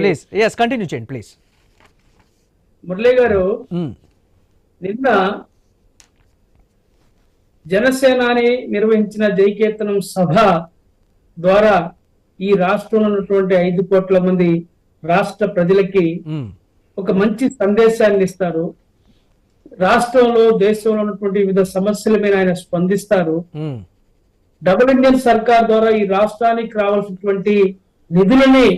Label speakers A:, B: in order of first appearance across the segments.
A: Please yes continue చేయండి please
B: Murali గారు నిన్న జనసేనాని నిర్వహించిన జైకేతనం సభ ద్వారా ఈ రాష్ట్రంలో ఉన్నటువంటి ఐదు కోట్ల మంది రాష్ట్ర ప్రజలకి ఒక మంచి సందేశాన్ని ఇస్తారు. రాష్ట్రంలో దేశంలో ఉన్నటువంటి వివిధ సమస్యల మీద ఆయన స్పందిస్తారు. డబుల్ ఇండియన్ సర్కార్ ద్వారా ఈ రాష్ట్రానికి రావాల్సినటువంటి నిధులని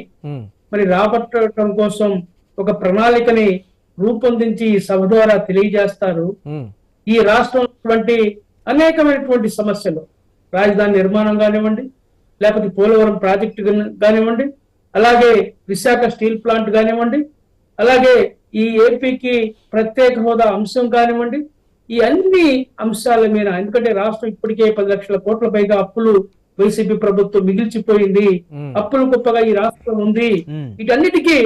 B: మరి రాబట్టడం కోసం ఒక ప్రణాళికని రూపొందించి ఈ సభ ద్వారా తెలియజేస్తారు. ఈ ఉన్నటువంటి అనేకమైనటువంటి సమస్యలు రాజధాని నిర్మాణం కానివ్వండి లేకపోతే పోలవరం ప్రాజెక్టు కాని- కానివ్వండి అలాగే విశాఖ స్టీల్ ప్లాంట్ కానివ్వండి అలాగే ఈ ఏపీకి ప్రత్యేక హోదా అంశం కానివ్వండి ఈ అన్ని అంశాల మీద ఎందుకంటే రాష్ట్రం ఇప్పటికే పది లక్షల కోట్ల పైగా అప్పులు వైసీపీ ప్రభుత్వం మిగిల్చిపోయింది. అప్పులు కుప్పగా ఈ రాష్ట్రం ఉంది. వీటన్నిటికీ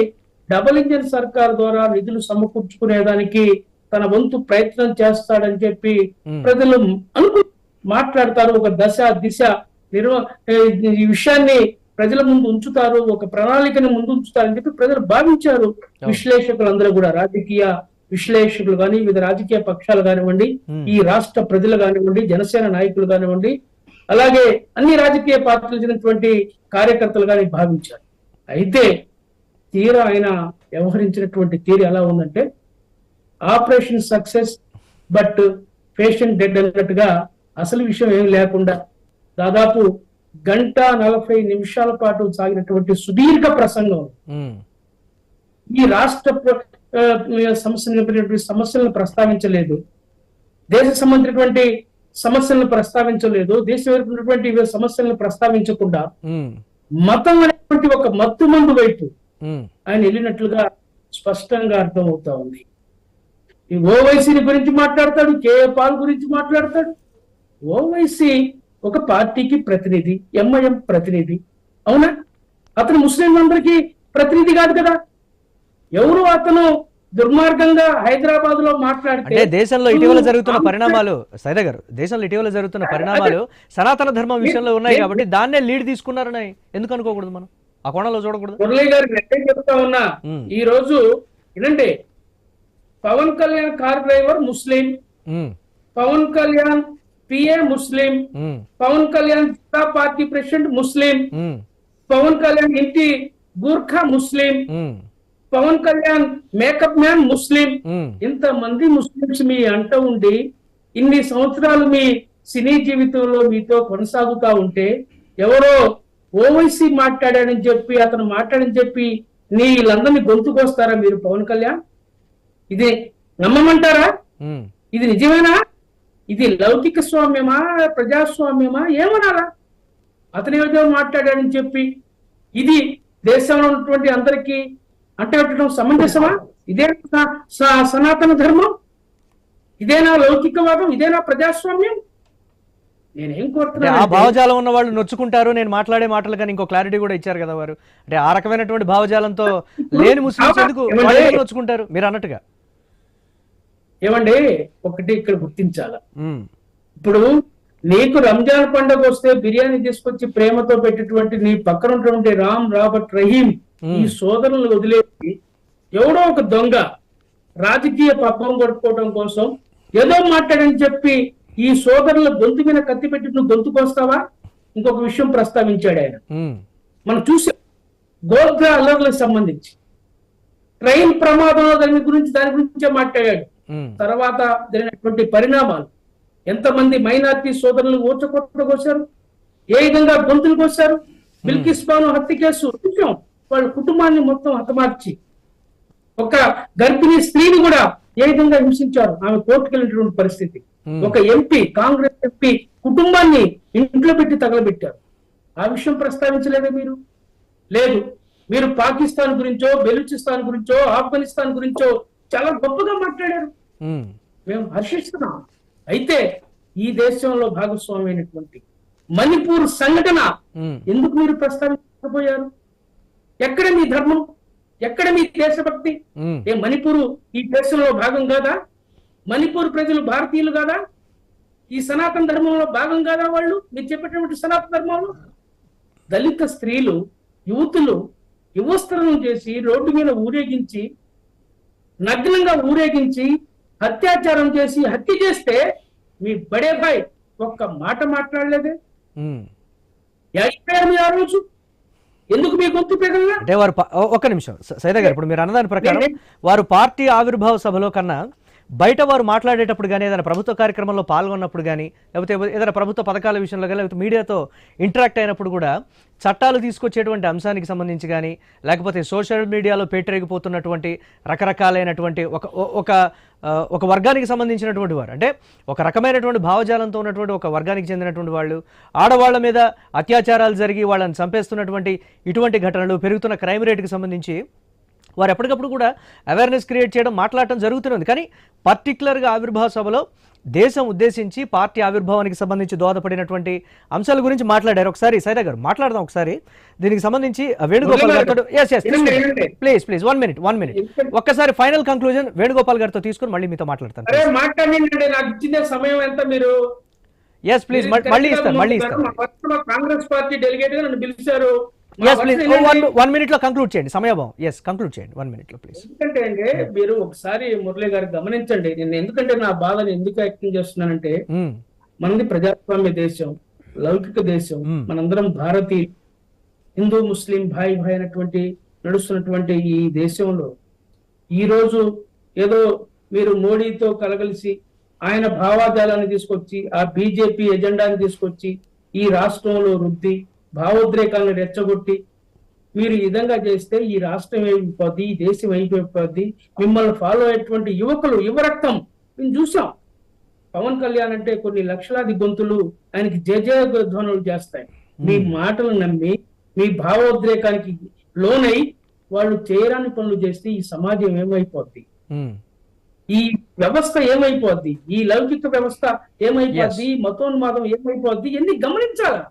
B: డబుల్ ఇంజిన్ సర్కార్ ద్వారా నిధులు సమకూర్చుకునేదానికి తన వంతు ప్రయత్నం చేస్తాడని చెప్పి ప్రజలు అనుకు మాట్లాడతారు. ఒక దశ దిశ నిర్వ ఈ విషయాన్ని ప్రజల ముందు ఉంచుతారు. ఒక ప్రణాళికను ముందు ఉంచుతారని చెప్పి ప్రజలు భావించారు. విశ్లేషకులు అందరూ కూడా రాజకీయ విశ్లేషకులు కానీ వివిధ రాజకీయ పక్షాలు కానివ్వండి ఈ రాష్ట్ర ప్రజలు కానివ్వండి జనసేన నాయకులు కానివ్వండి అలాగే అన్ని రాజకీయ పార్టీలు చెందినటువంటి కార్యకర్తలు కానీ భావించారు అయితే తీరా ఆయన వ్యవహరించినటువంటి తీరు ఎలా ఉందంటే operation success but patient dead అన్నట్టుగా అసలు విషయం ఏం లేకుండా దాదాపు గంట నలభై నిమిషాల పాటు సాగినటువంటి సుదీర్ఘ ప్రసంగం. ఈ రాష్ట్ర సమస్యలు సమస్యలను ప్రస్తావించలేదు. దేశ సంబంధించినటువంటి సమస్యలను ప్రస్తావించలేదు. దేశమైనటువంటి సమస్యలను ప్రస్తావించకుండా మతం అనేటువంటి ఒక మత్తు మందు వైపు ఆయన వెళ్ళినట్లుగా స్పష్టంగా అర్థమవుతా ఉంది. ఈ ఓవైసీని గురించి మాట్లాడతాడు కేఏ పాల్ గురించి మాట్లాడతాడు. ఓవైసీ ఒక పార్టీకి ప్రతినిధి ఎంఐఎం ప్రతినిధి. అవునా? అతను ముస్లింలందరికీ ప్రతినిధి కాదు కదా? ఎవరు అతను దుర్మార్గంగా హైదరాబాద్లో మాట్లాడితే
A: దేశంలో ఇటీవల జరుగుతున్న పరిణామాలు సైద గారు దేశంలో ఇటీవల జరుగుతున్న పరిణామాలు సనాతన ధర్మం విషయంలో ఉన్నాయి కాబట్టి దాన్నే లీడ్ తీసుకున్నారని ఎందుకు అనుకోకూడదు మనం? ఆ కోణంలో చూడకూడదు.
B: మురళి గారు నెట్టే చెప్తా ఉన్నా. ఈ రోజు వినండి Pawan Kalyan car driver Muslim Pawan Kalyan PA Muslim Pawan Kalyan జిల్లా party president Muslim Pawan Kalyan ఇంటి Gurkha Muslim Pawan Kalyan makeup man Muslim. ఇంత మంది ముస్లింస్ మీ అంట ఉండి ఇన్ని సంవత్సరాలు మీ సినీ జీవితంలో మీతో కొనసాగుతా ఉంటే ఎవరో ఓవైసీ మాట్లాడాడని చెప్పి అతను మాట్లాడని చెప్పి నీ వీళ్ళందరినీ గొంతుకొస్తారా మీరు పవన్ కళ్యాణ్? ఇది నమ్మమంటారా? ఇది నిజమేనా? ఇది లౌకిక స్వామ్యమా ప్రజాస్వామ్యమా? ఏమనాలా? అతను ఏదో మాట్లాడాడని చెప్పి ఇది దేశంలో ఉన్నటువంటి అందరికీ అంటే పెట్టడం సమంజసమా? ఇదే స- స- సనాతన ధర్మం? ఇదేనా లౌకికవాదం? ఇదేనా ప్రజాస్వామ్యం? నేనేం
A: అంటే ఆ
B: కోరుతున్నాను
A: భావజాలం ఉన్న వాళ్ళు నొచ్చుకుంటారు నేను మాట్లాడే మాటలు కానీ ఇంకో క్లారిటీ కూడా ఇచ్చారు కదా వారు. అంటే ఆ రకమైనటువంటి భావజాలంతో లేని ముస్లింస్ ఎందుకు? నొచ్చుకుంటారు? మీరు అన్నట్టుగా.
B: ఏమండి? ఒకటి ఇక్కడ గుర్తించాల. ఇప్పుడు నీకు రంజాన్ పండుగ వస్తే బిర్యానీ తీసుకొచ్చి ప్రేమతో పెట్టేటువంటి నీ పక్కన ఉన్నటువంటి రామ్ రాబర్ట్ రహీం ఈ సోదరులను వదిలేసి ఎవడో ఒక దొంగ రాజకీయ పబ్బం కొట్టుకోవడం కోసం ఏదో మాట్లాడని చెప్పి ఈ సోదరుల గొంతు మీద కత్తి పెట్టి నువ్వు గొంతుకొస్తావా? ఇంకొక విషయం ప్రస్తావించాడు ఆయన. మనం చూసాం గోగ్రా అల్లర్లకు సంబంధించి. ట్రైన్ ప్రమాదంలో దాని గురించి దాని గురించే మాట్లాడాడు. తర్వాత జరిగినటువంటి పరిణామాలు. ఎంతమంది మైనార్టీ సోదరులు ఊచకొట్టకొచ్చారు ఏ విధంగా గొంతులు కోసారు బిల్కిస్ బాను హత్య కేసు చూసాం. వాళ్ళ కుటుంబాన్ని మొత్తం హతమార్చి. ఒక గర్భిణీ స్త్రీని కూడా ఏ విధంగా హింసించారు? ఆమె కోర్టుకు వెళ్ళినటువంటి పరిస్థితి. ఒక ఎంపీ కాంగ్రెస్ ఎంపీ కుటుంబాన్ని ఇంట్లో పెట్టి తగలబెట్టారు. ఆ విషయం ప్రస్తావించలేదా మీరు? లేదు. మీరు పాకిస్తాన్ గురించో బెలూచిస్తాన్ గురించో ఆఫ్ఘనిస్తాన్ గురించో చాలా గొప్పగా మాట్లాడారు. మేము. హర్షిస్తున్నాం. అయితే ఈ దేశంలో భాగస్వామి అయినటువంటి మణిపూర్ సంఘటన ఎందుకు మీరు ప్రస్తావించకపోయారు ఎక్కడ మీ ధర్మం? ఎక్కడ మీ దేశభక్తి? ఏ మణిపూర్ ఈ దేశంలో భాగం కాదా? మణిపూర్ ప్రజలు భారతీయులు కాదా? ఈ సనాతన ధర్మంలో భాగం కాదా వాళ్ళు? మీరు చెప్పేటువంటి సనాతన ధర్మంలో? దళిత స్త్రీలు యువతులు యువస్త్రం చేసి రోడ్డు మీద ఊరేగించి నగ్నంగా ఊరేగించి అత్యాచారం చేసి హత్య చేస్తే మీ బడే భాయ్ ఒక్క మాట మాట్లాడలేదే. అయిపోయారు మీరు ఆ రోజు? ఎందుకు మీ గొంతు
A: అంటే వారు ఒక్క నిమిషం. సైదా గారు ఇప్పుడు మీరు అన్నదాని ప్రకారం వారు పార్టీ ఆవిర్భావ సభలో కన్నా బయట వారు మాట్లాడేటప్పుడు కానీ ఏదైనా ప్రభుత్వ కార్యక్రమంలో పాల్గొన్నప్పుడు కానీ లేకపోతే ఏదైనా ప్రభుత్వ పథకాల విషయంలో కానీ లేకపోతే మీడియాతో ఇంటరాక్ట్ అయినప్పుడు కూడా చట్టాలు తీసుకొచ్చేటువంటి అంశానికి సంబంధించి కానీ లేకపోతే సోషల్ మీడియాలో పేటరేగిపోతున్నటువంటి రకరకాలైనటువంటి ఒక ఒక ఒక వర్గానికి సంబంధించినటువంటి వారు. అంటే ఒక రకమైనటువంటి భావజాలంతో ఉన్నటువంటి ఒక వర్గానికి చెందినటువంటి వాళ్ళు ఆడవాళ్ళ మీద అత్యాచారాలు జరిగి వాళ్ళని చంపేస్తున్నటువంటి ఇటువంటి ఘటనలు పెరుగుతున్న క్రైమ్ రేటుకి సంబంధించి వారు ఎప్పటికప్పుడు కూడా అవేర్నెస్ క్రియేట్ చేయడం మాట్లాడటం జరుగుతూనే ఉంది కానీ పర్టికులర్గా ఆవిర్భావ సభలో దేశం ఉద్దేశించి పార్టీ ఆవిర్భావానికి సంబంధించి దోహదపడినటువంటి అంశాల గురించి మాట్లాడారు. ఒకసారి సైదా గారు మాట్లాడదాం ఒకసారి. దీనికి సంబంధించి వేణుగోపాల్ గారితో ఎస్ ఎస్
B: వినండి, వినండి.
A: Please please one minute one minute ఒక్కసారి ఫైనల్ కంక్లూజన్ వేణుగోపాల్ గారితో తీసుకుని మళ్ళీ మీతో మాట్లాడతాను.
B: సమయం ఎంత మీరు?
A: ఎస్ ప్లీజ్ మళ్ళీ ఇస్తాను ఇస్తాను.
B: కాంగ్రెస్ పార్టీ డెలిగేట్గా నన్ను పిలిచారు.
A: ఎస్ ప్లీజ్ వన్ వన్ మినిట్లో కంక్లూడ్ చేయండి. సమయభావం. ఎస్ కంక్లూడ్ చేయండి. వన్ మినిట్లో ప్లీజ్
B: ఎందుకంటే అండి మీరు ఒకసారి మురళి గారు గమనించండి. నేను ఎందుకంటే నా బాధను ఎందుకు వ్యక్తం చేస్తున్నానంటే మనది ప్రజాస్వామ్య దేశం లౌకిక దేశం
A: మ్మ్.
B: మనందరం భారతీయ హిందూ ముస్లిం భాయి భాయి అయినటువంటి నడుస్తున్నటువంటి ఈ దేశంలో ఈ రోజు ఏదో మీరు మోడీతో కలగలిసి ఆయన భావాజాలాన్ని తీసుకొచ్చి ఆ బీజేపీ ఎజెండాని తీసుకొచ్చి ఈ రాష్ట్రంలో రుద్ది భావోద్రేకాలను రెచ్చగొట్టి మీరు ఈ విధంగా చేస్తే ఈ రాష్ట్రం అయిపోద్ది ఈ దేశం అయిపోద్ది. మిమ్మల్ని ఫాలో అయ్యేటువంటి యువకులు యువరక్తం మేము చూసాం. పవన్ కళ్యాణ్ అంటే కొన్ని లక్షలాది గొంతులు ఆయనకి ధ్వనులు చేస్తాయి. మీ మాటలు నమ్మి మీ భావోద్రేకానికి లోనై వాళ్ళు చేయరాని పనులు చేస్తే ఈ సమాజం ఏమైపోద్ది? ఈ వ్యవస్థ ఏమైపోద్ది? ఈ లౌకిక వ్యవస్థ ఏమైపోద్ది? మతోన్మాదం ఏమైపోద్ది? ఇవన్నీ గమనించాలి?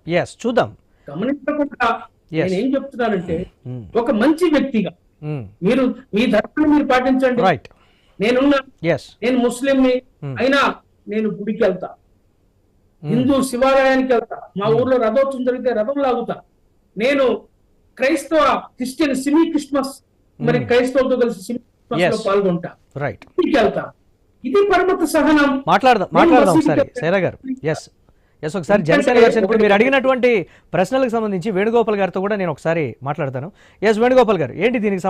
A: చూద్దాం.
B: గమనించకుండా. నేను ఏం చెప్తున్నానంటే ఒక మంచి వ్యక్తిగా
A: Mm.
B: మీరు మీ ధర్మాన్ని మీరు పాటించండి.
A: రైట్
B: నేనున్నా నేను ముస్లింని
A: Hmm.
B: అయినా నేను గుడికి వెళ్తా. హిందూ శివాలయానికి వెళ్తా. మా ఊర్లో రథోత్సవం జరిగితే రథం లాగుతా. నేను క్రైస్తవ క్రిస్టియన్ సిమీ క్రిస్మస్ మరి క్రైస్తవులతో కలిసి సిమీ
A: క్రిస్మస్లో.
B: పాల్గొంటా.
A: రైట్
B: గుడికి వెళ్తా. ఇది పరమత సహనం.
A: మాట్లాడదాం మాట్లాడదాం. సైరా గారు. ఎస్ ఎస్ ఒకసారి జనసేన గారు ఇప్పుడు మీరు అడిగినటువంటి ప్రశ్నలకు సంబంధించి వేణుగోపాల్ గారితో కూడా నేను ఒకసారి మాట్లాడతాను. ఎస్ వేణుగోపాల్ గారు ఏంటి దీనికి